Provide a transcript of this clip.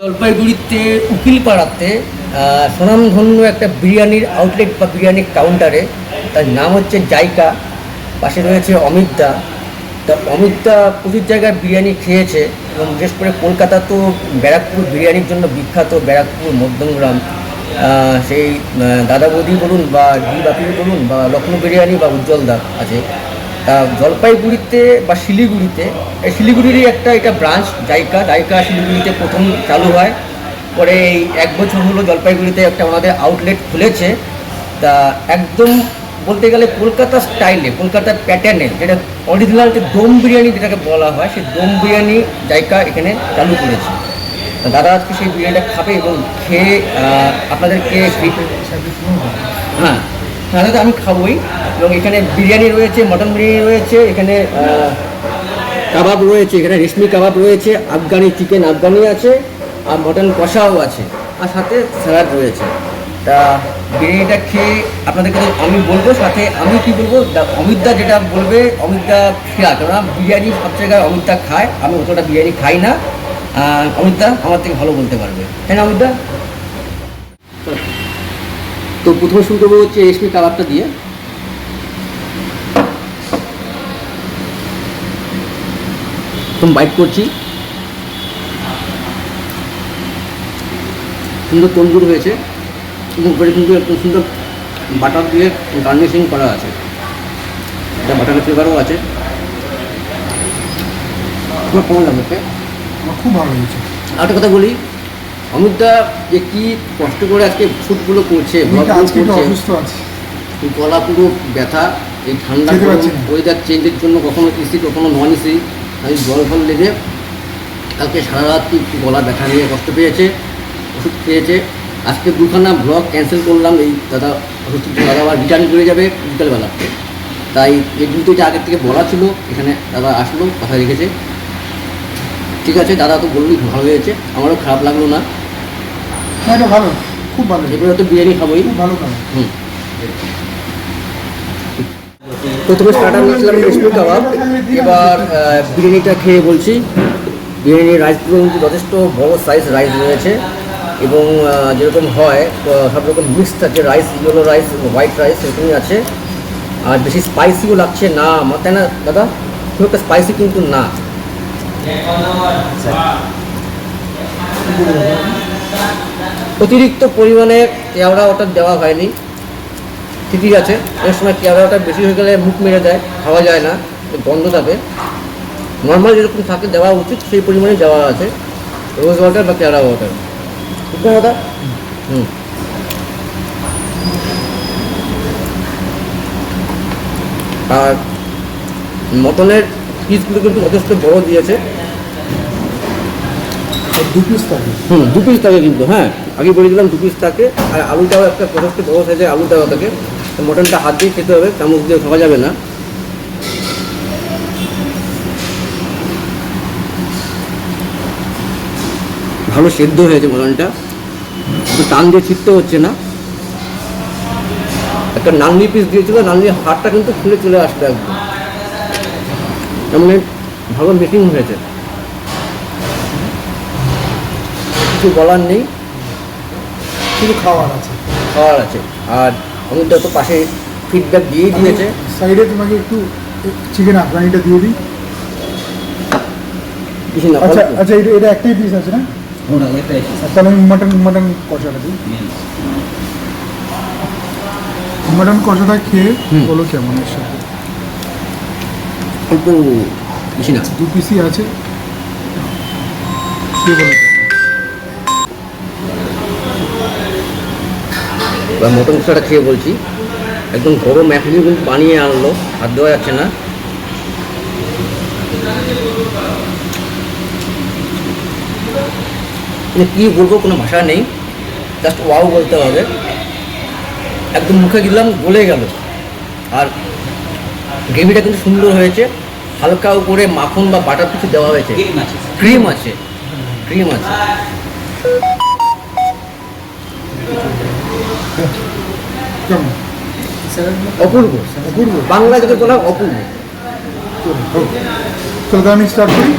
জলপাইগুড়িতে উকিলপাড়াতে আহ, স্বনামধন্য একটা বিরিয়ানির আউটলেট বা বিরিয়ানির কাউন্টারে তার নাম হচ্ছে জাইকা পাশে রয়েছে অমিতদা তা অমিতদা প্রচুর জায়গায় বিরিয়ানি খেয়েছে এবং বিশেষ করে কলকাতা তো ব্যারাকপুর বিরিয়ানির জন্য বিখ্যাত ব্যারাকপুর মধ্যমগ্রাম। সেই দাদা বৌদি বলুন বা ডি বাপি বলুন বা লখনৌ বিরিয়ানি বা উজ্জ্বল উজ্জ্বলদা আছে। জলপাইগুড়িতে বা শিলিগুড়িতে এই শিলিগুড়িরই একটা এটা ব্রাঞ্চ জাইকা। জাইকা শিলিগুড়িতে প্রথম চালু হয়। পরে এই এক বছর হলো জলপাইগুড়িতে একটা ওনাদের আউটলেট খুলেছে। তা একদম বলতে গেলে কলকাতা স্টাইলে কলকাতার প্যাটার্নে যেটা অরিজিনাল যে দম বিরিয়ানি যেটাকে বলা হয় সেই দম বিরিয়ানি জায়গা এখানে চালু করেছে। দাদা আজকে সেই বিরিয়ানিটা খাবে এবং খেয়ে আপনাদেরকে হ্যাঁ তাহলে তো আমি খাবোই। এবং এখানে বিরিয়ানি রয়েছে, মটন বিরিয়ানি রয়েছে, এখানে কাবাব রয়েছে, এখানে রেশমি কাবাব রয়েছে, আফগানি চিকেন আফগানি আছে, আর মটন কষাও আছে, আর সাথে স্যালাড রয়েছে। তা বিরিয়ানিটা খেয়ে আপনাদেরকে আমি বলব, সাথে আমি কি বলব অমিতদা যেটা বলবে, অমিতদা খেয়া কেননা বিরিয়ানি সব জায়গায় অমিতদা খায়, আমি অতটা বিরিয়ানি খাই না। অমিতদা আমার থেকে ভালো বলতে পারবে। তাই না অমিতদা? তো প্রথমে শুরু করব হচ্ছে রেশমি কাবাবটা দিয়ে। প্রথম বাইট করছি। সুন্দর তন্দুর হয়েছে। এবং উপরে কিন্তু একটু সুন্দর বাটার দিয়ে গার্নিশিং করা আছে। এটা বাটারের ফ্লেভারও আছে। তোমার কেমন লাগছে আমার খুব ভালো হয়েছে আর একটা কথা বলি অমিতদা যে কি কষ্ট করে আজকে ফুডগুলো করছে অসুস্থ আছি। গলা পুরো ব্যথা এই ঠান্ডা ওয়েদার চেঞ্জের জন্য কখনো এসি কখনো নন এসি আমি জল ফল লেগে কালকে সারা রাত কি গলা ব্যথা নিয়ে কষ্ট পেয়েছে ওষুধ খেয়েছে। আজকে দুখানা ব্লগ ক্যান্সেল করলাম এই দাদা অসুস্থ দাদা আবার রিটার্ন করে যাবে বিকালবেলা। তাই এই দুটোটা আগের থেকে বলা ছিল এখানে দাদা আসলো কথা রেখেছে। ঠিক আছে দাদা তো বললি ভালো হয়েছে আমারও খারাপ লাগল না। না এটা ভালো। খুব ভালো। এরপরে তো বিরিয়ানি খাবোই। খুব ভালো খাবার হুম। প্রথমে স্টার্টার নিয়েছিলাম রেশমি কাবাব। এবার বিরিয়ানিটা খেয়ে বলছি। বিরিয়ানির রাইসগুলো কিন্তু যথেষ্ট বড় সাইজ রাইস রয়েছে। এবং যেরকম হয় সব রকম মিক্স থাকে। Rice yellow rice white rice এরকমই আছে। আর বেশি স্পাইসিও লাগছে না। আমার তাই না দাদা? খুব একটা স্পাইসি কিন্তু না। অতিরিক্ত পরিমাণে কেওড়া ওটা দেওয়া হয়নি। ঠিকই আছে। অনেক সময় কেওড়াটা বেশি হয়ে গেলে মুখ মেরে দেয়, খাওয়া যায় না, গন্ধ থাকে। নর্মাল যেরকম থাকে দেওয়া উচিত, সেই পরিমাণে দেওয়া আছে। রোজ ওয়াটার বা কেওড়া ওয়াটার ঠিক না দাদা? হুম। আর মটনের পিসগুলো কিন্তু যথেষ্ট বড় দিয়েছে। দু পিস থাকে। হুম, দু পিস থাকে কিন্তু হ্যাঁ। আগে বলে দিলাম দু পিস থাকে, আর আলুটাও একটা যথেষ্ট বড় সাইজের আলু দেওয়া থাকে। মটনটা হাত দিয়ে খেতে হবে চামচ দিয়ে খাওয়া যাবে না। ভালো সেদ্ধ হয়েছে মটনটা। টান দিয়ে ছিটতে হচ্ছে না। একটা নানলি পিস দিয়েছিল নানলি হাড়টা কিন্তু খুলে চলে আসতো একদম। তার মানে ভালো মেকিং হয়েছে। কিছু বলার নেই। শুধু খাওয়ার আছে। খাওয়ার আছে। আর অমিতদা তো পাশে ফিডব্যাক দিয়েই দিয়েছে। সাইডে তোমাকে একটু চিকেন আফগানিটা দিয়ে দিই। আচ্ছা আচ্ছা এটা এটা একটাই পিস আছে না? আর তাহলে আমি মাটন মাটন কষাটা দিই। মাটন কষাটা খেয়ে। বলো কেমন এর সাথে। বেশি না। দু পিসই আছে। খেয়ে বলো। বা মটন কষাটা খেয়ে বলছি। একদম গরম এখনই কিন্তু বানিয়ে আনলো হাত দেওয়া যাচ্ছে না। মানে কী বলব কোনো ভাষা নেই। জাস্ট ওয়াও বলতে হবে। একদম মুখে দিলাম গলে গেল। আর গ্রেভিটা কিন্তু সুন্দর হয়েছে। হালকা উপরে মাখন বা বাটার কিছু দেওয়া হয়েছে। ক্রিম আছে। ক্রিম আছে। কেমন? অপূর্ব অপূর্ব। বাংলা যেটা বলা অপূর্ব। চলো আমি স্টার্ট করি।